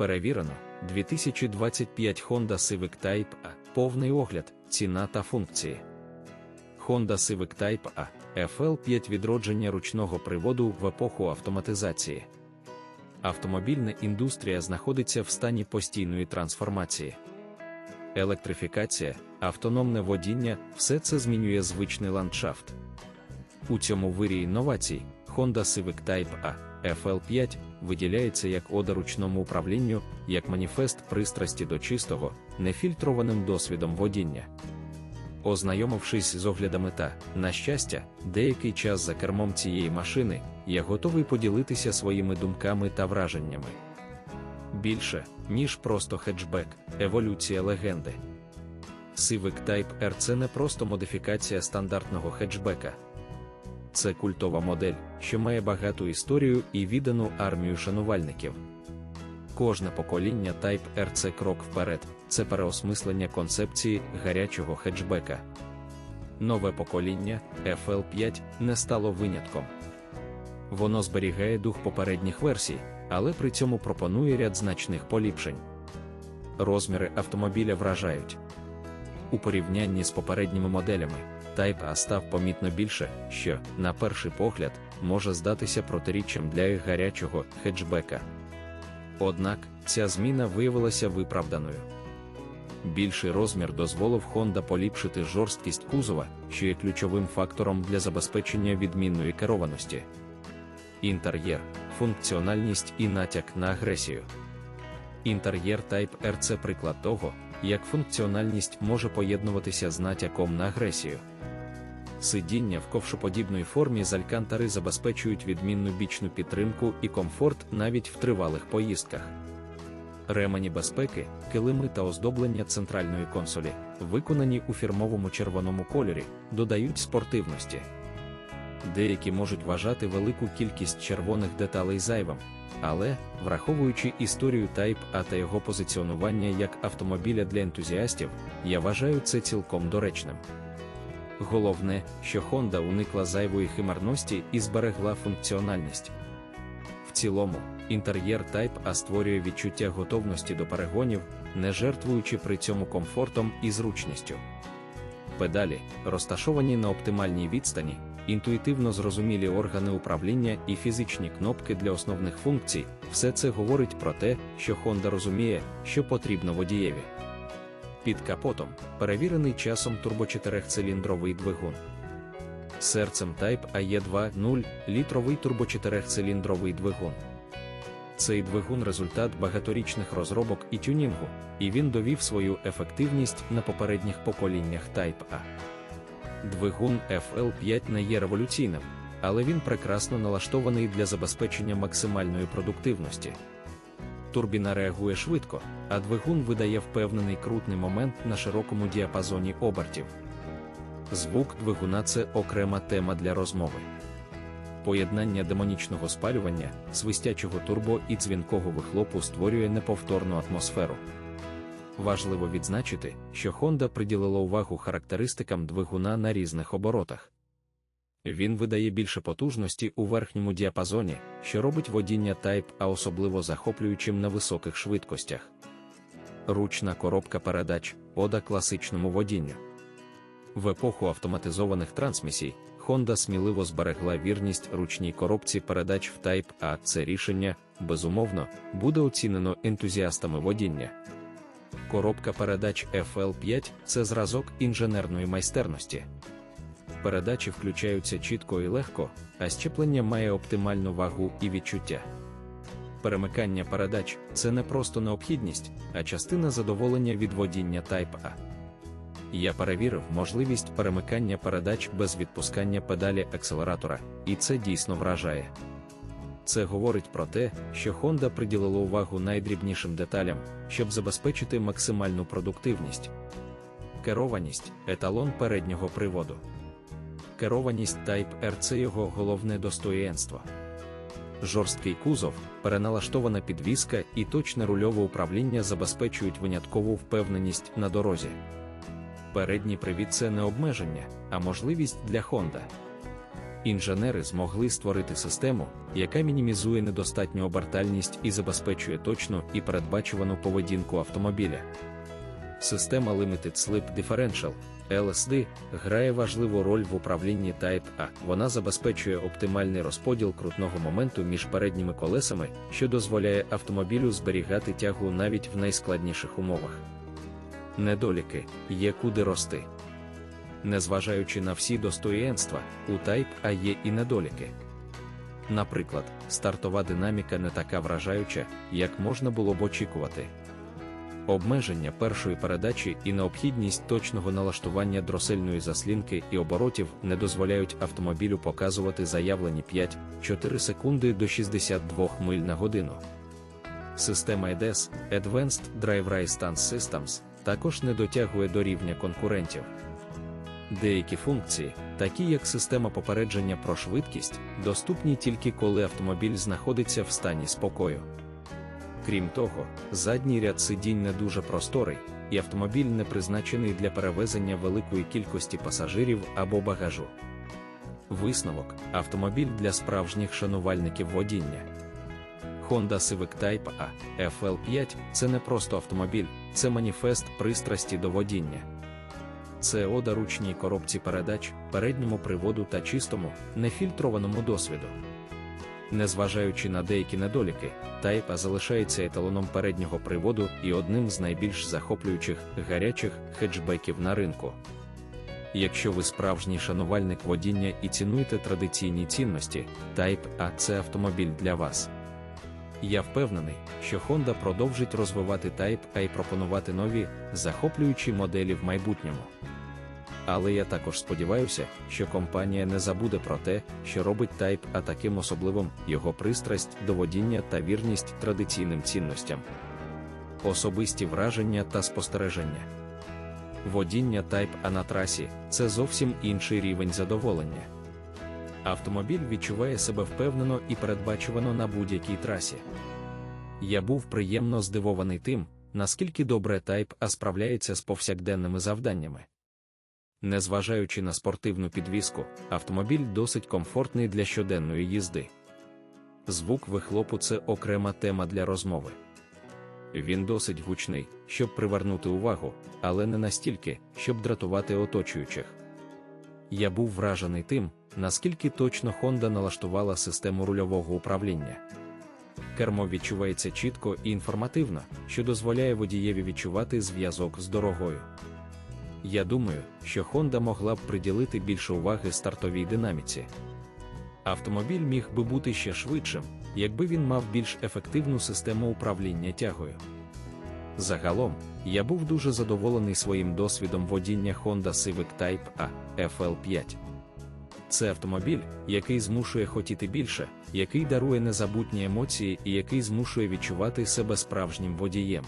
Перевірено 2025 Honda Civic Type A. Повний огляд, ціна та функції. Honda Civic Type A FL5 відродження ручного приводу в епоху автоматизації. Автомобільна індустрія знаходиться в стані постійної трансформації. Електрифікація, автономне водіння все це змінює звичний ландшафт. У цьому вирі інновацій Honda Civic Type A FL5 виділяється як ода ручному управлінню, як маніфест пристрасті до чистого, нефільтрованим досвідом водіння. Ознайомившись з оглядами та, на щастя, деякий час за кермом цієї машини, я готовий поділитися своїми думками та враженнями. Більше, ніж просто хеджбек, еволюція легенди. Civic Type R це не просто модифікація стандартного хеджбека. Це культова модель, що має багату історію і віддану армію шанувальників. Кожне покоління Type R це крок вперед, це переосмислення концепції гарячого хеджбека. Нове покоління FL5 не стало винятком. Воно зберігає дух попередніх версій, але при цьому пропонує ряд значних поліпшень. Розміри автомобіля вражають. У порівнянні з попередніми моделями, A став помітно більше, що, на перший погляд, може здатися протиріччям для гарячого хеджбека. Однак ця зміна виявилася виправданою. Більший розмір дозволив Honda поліпшити жорсткість кузова, що є ключовим фактором для забезпечення відмінної керованості. Інтер'єр, функціональність і натяк на агресію. Інтер'єр Type R це приклад того, як функціональність може поєднуватися з натяком на агресію. Сидіння в ковшоподібної формі з алькантари забезпечують відмінну бічну підтримку і комфорт навіть в тривалих поїздках. Ремені безпеки, килими та оздоблення центральної консолі, виконані у фірмовому червоному кольорі, додають спортивності. Деякі можуть вважати велику кількість червоних деталей зайвим, але, враховуючи історію Type A та його позиціонування як автомобіля для ентузіастів, я вважаю це цілком доречним. Головне, що Honda уникла зайвої химерності і зберегла функціональність. В цілому, інтер'єр Type A створює відчуття готовності до перегонів, не жертвуючи при цьому комфортом і зручністю. Педалі, розташовані на оптимальній відстані, інтуїтивно зрозумілі органи управління і фізичні кнопки для основних функцій, все це говорить про те, що Honda розуміє, що потрібно водієві. Під капотом перевірений часом турбочотирехциліндровий двигун. Серцем Type AE 2.0 літровий турбочотирехциліндровий двигун. Цей двигун результат багаторічних розробок і тюнінгу, і він довів свою ефективність на попередніх поколіннях Type A. Двигун FL5 не є революційним, але він прекрасно налаштований для забезпечення максимальної продуктивності. Турбіна реагує швидко, а двигун видає впевнений крутний момент на широкому діапазоні обертів. Звук двигуна це окрема тема для розмови. Поєднання демонічного спалювання, свистячого турбо і дзвінкого вихлопу створює неповторну атмосферу. Важливо відзначити, що Honda приділила увагу характеристикам двигуна на різних оборотах. Він видає більше потужності у верхньому діапазоні, що робить водіння Type А особливо захоплюючим на високих швидкостях. Ручна коробка передач ода класичному водінню. В епоху автоматизованих трансмісій Honda сміливо зберегла вірність ручній коробці передач в Type А. Це рішення, безумовно, буде оцінено ентузіастами водіння. Коробка передач FL5 це зразок інженерної майстерності. Передачі включаються чітко і легко, а щеплення має оптимальну вагу і відчуття. Перемикання передач це не просто необхідність, а частина задоволення від водіння Type A. Я перевірив можливість перемикання передач без відпускання педалі акселератора, і це дійсно вражає. Це говорить про те, що Honda приділила увагу найдрібнішим деталям, щоб забезпечити максимальну продуктивність. Керованість еталон переднього приводу. Керованість Type R це його головне достоєнство. Жорсткий кузов, переналаштована підвіска і точне рульове управління забезпечують виняткову впевненість на дорозі. Передній привід це не обмеження, а можливість для Honda. Інженери змогли створити систему, яка мінімізує недостатню обертальність і забезпечує точну і передбачувану поведінку автомобіля. Система Limited Slip Differential LSD грає важливу роль в управлінні Type A. Вона забезпечує оптимальний розподіл крутного моменту між передніми колесами, що дозволяє автомобілю зберігати тягу навіть в найскладніших умовах. Недоліки є куди рости. Незважаючи на всі достоєнства, у Type A є і недоліки. Наприклад, стартова динаміка не така вражаюча, як можна було б очікувати. Обмеження першої передачі і необхідність точного налаштування дросельної заслінки і оборотів не дозволяють автомобілю показувати заявлені 5-4 секунди до 62 миль на годину. Система EDS Advanced Drive Stance Systems також не дотягує до рівня конкурентів. Деякі функції, такі як система попередження про швидкість, доступні тільки коли автомобіль знаходиться в стані спокою. Крім того, задній ряд сидінь не дуже просторий, і автомобіль не призначений для перевезення великої кількості пасажирів або багажу. Висновок автомобіль для справжніх шанувальників водіння. Honda Civic Type A FL5 це не просто автомобіль, це маніфест пристрасті до водіння. Це ода ручній коробці передач, передньому приводу та чистому, нефільтрованому досвіду. Незважаючи на деякі недоліки, A залишається еталоном переднього приводу і одним з найбільш захоплюючих гарячих хетчбеків на ринку. Якщо ви справжній шанувальник водіння і цінуєте традиційні цінності, Type A – це автомобіль для вас. Я впевнений, що Honda продовжить розвивати Type A і пропонувати нові, захоплюючі моделі в майбутньому. Але я також сподіваюся, що компанія не забуде про те, що робить Type A таким особливим його пристрасть до водіння та вірність традиційним цінностям. Особисті враження та спостереження. Водіння Type A на трасі це зовсім інший рівень задоволення. Автомобіль відчуває себе впевнено і передбачувано на будь-якій трасі. Я був приємно здивований тим, наскільки добре Type A справляється з повсякденними завданнями. Незважаючи на спортивну підвіску, автомобіль досить комфортний для щоденної їзди. Звук вихлопу це окрема тема для розмови. Він досить гучний, щоб привернути увагу, але не настільки, щоб дратувати оточуючих. Я був вражений тим, наскільки точно Honda налаштувала систему рульового управління. Кермо відчувається чітко і інформативно, що дозволяє водієві відчувати зв'язок з дорогою. Я думаю, що Honda могла б приділити більше уваги стартовій динаміці. Автомобіль міг би бути ще швидшим, якби він мав більш ефективну систему управління тягою. Загалом, я був дуже задоволений своїм досвідом водіння Honda Civic Type A FL5. Це автомобіль, який змушує хотіти більше, який дарує незабутні емоції і який змушує відчувати себе справжнім водієм.